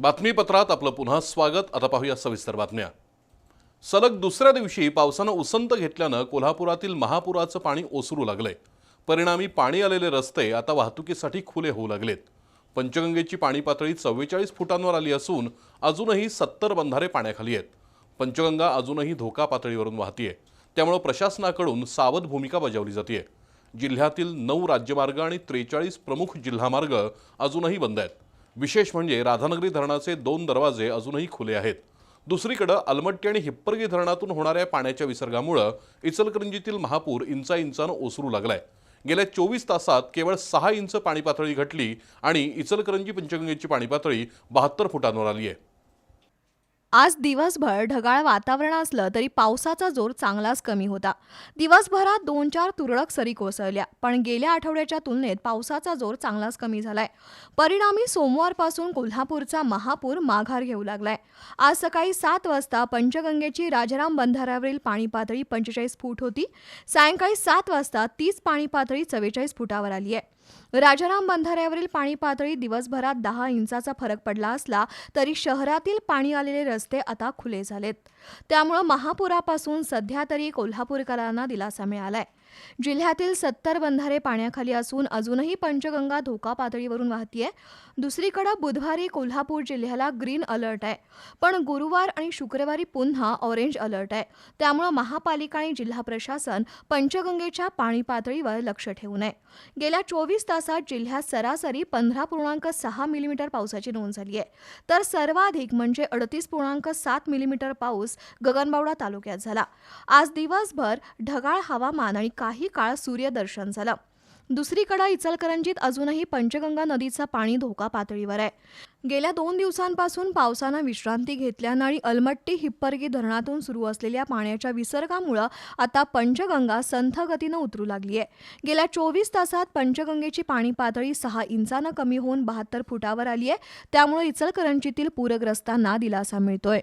बातमीपत्रात आपलं पुन्हा स्वागत. आता पाहूया सविस्तर बातम्या. सलग दुसऱ्या दिवशी पावसानं उसंत घेतल्यानं कोल्हापुरातील महापुराचं पाणी ओसरू लागलंय. परिणामी पाणी आलेले रस्ते आता वाहतुकीसाठी खुले होऊ लागलेत. पंचगंगेची पाणी पातळी चव्वेचाळीस फुटांवर आली असून अजूनही सत्तर बंधारे पाण्याखाली आहेत. पंचगंगा अजूनही धोका पातळीवरून वाहतीये. त्यामुळे प्रशासनाकडून सावध भूमिका बजावली जाते जिल्ह्यातील नऊ राज्यमार्ग आणि त्रेचाळीस प्रमुख जिल्हा मार्ग अजूनही बंद आहेत. विशेष म्हणजे राधानगरी धरणाचे दोन दरवाजे अजूनही खुले आहेत. दुसरीकडं अलमट्टी आणि हिप्परगी धरणातून होणाऱ्या पाण्याच्या विसर्गामुळं इचलकरंजीतील महापूर इंचा इंचानं ओसरू लागलाय. गेल्या चोवीस तासात केवळ सहा इंच पाणी पातळी घटली आणि इचलकरंजी पंचगंगेची पाणी पातळी बहात्तर फुटांवर आली आहे आज दिवसभर ढगाळ वातावरण असलं तरी पावसाचा जोर चांगलाच कमी होता. दिवसभरात दोन चार तुरळक सरी कोसळल्या पण गेल्या आठवड्याच्या तुलनेत पावसाचा जोर चांगलाच कमी झालाय. परिणामी सोमवारपासून कोल्हापूरचा महापूर माघार घेऊ लागलाय. आज सकाळी सात वाजता पंचगंगेची राजाराम बंधाऱ्यावरील पाणी पातळी पंचेचाळीस फूट होती. सायंकाळी सात वाजता तीच पाणी पातळी चव्वेचाळीस फुटावर आली आहे राजाराम बंधाऱ्यावरील पाणी पातळी दिवसभरात दहा इंचाचा फरक पडला असला तरी शहरातील पाणी आलेले रस्ते आता खुले झालेत. त्यामुळं महापुरापासून सध्या तरी कोल्हापूरकरांना दिलासा मिळालाय. जिल्ह्यातील सत्तर बंधारे पाण्याखाली असून अजूनही पंचगंगा धोका पातळीवरून वाहतीये. दुसरीकडे बुधवारी कोल्हापूर जिल्ह्याला ग्रीन अलर्ट आहे. पण गुरुवार आणि शुक्रवारी पुन्हा ऑरेंज अलर्ट आहे. त्यामुळे महापालिका आणि जिल्हा प्रशासन पंचगंगेच्या पाणी पातळीवर लक्ष ठेवू नये गेल्या चोवीस तासात जिल्ह्यात सरासरी पंधरा पूर्णांक सहा मिलीमीटर पावसाची नोंद झाली आहे. तर सर्वाधिक म्हणजे अडतीस पूर्णांक सात मिलीमीटर पाऊस गगनबावडा तालुक्यात झाला. आज दिवसभर ढगाळ हवामान आणि काही काळ सूर्यदर्शन झालं. दुसरीकडे इचलकरंजीत अजूनही पंचगंगा नदीचं पाणी धोका पातळीवर आहे. गेल्या दोन दिवसांपासून पावसानं विश्रांती घेतल्यानं आणि अलमट्टी हिप्परगी धरणातून सुरू असलेल्या पाण्याच्या विसर्गामुळं आता पंचगंगा संथ गतीनं उतरू लागली आहे गेल्या चोवीस तासात पंचगंगेची पाणी पातळी सहा इंचानं कमी होऊन बहात्तर फुटावर आली आहे त्यामुळे इचलकरंजीतील पूरग्रस्तांना दिलासा मिळतोय.